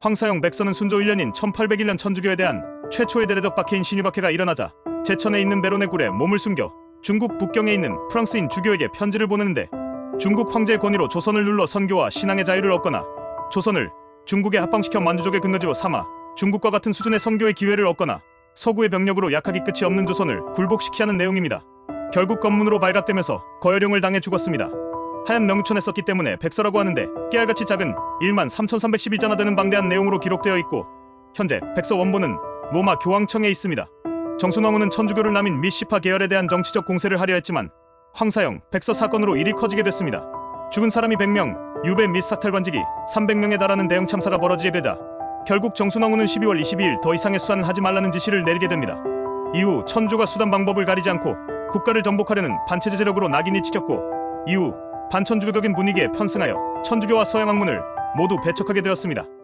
황사영 백서는 순조 1년인 1801년 천주교에 대한 최초의 대례덕 박해인 신유박해가 일어나자 제천에 있는 베론의 굴에 몸을 숨겨 중국 북경에 있는 프랑스인 주교에게 편지를 보내는데 중국 황제의 권위로 조선을 눌러 선교와 신앙의 자유를 얻거나 조선을 중국에 합방시켜 만주족의 근거지로 삼아 중국과 같은 수준의 선교의 기회를 얻거나 서구의 병력으로 약하기 끝이 없는 조선을 굴복시키 하는 내용입니다. 결국 검문으로 발각되면서 거열용을 당해 죽었습니다. 하얀 명천에 썼기 때문에 백서라고 하는데 깨알같이 작은 1만 3,311자나 되는 방대한 내용으로 기록되어 있고 현재 백서 원본은 로마 교황청에 있습니다. 정순왕후는 천주교를 남인 미시파 계열에 대한 정치적 공세를 하려 했지만 황사영 백서 사건으로 일이 커지게 됐습니다. 죽은 사람이 100명, 유배 및 사탈 관직이 300명에 달하는 대형 참사가 벌어지게 되자 결국 정순왕후는 12월 22일 더 이상의 수사는 하지 말라는 지시를 내리게 됩니다. 이후 천주가 수단 방법을 가리지 않고 국가를 정복하려는 반체제 세력으로 낙인이 찍혔고 이후 반천주교적인 분위기에 편승하여 천주교와 서양 학문을 모두 배척하게 되었습니다.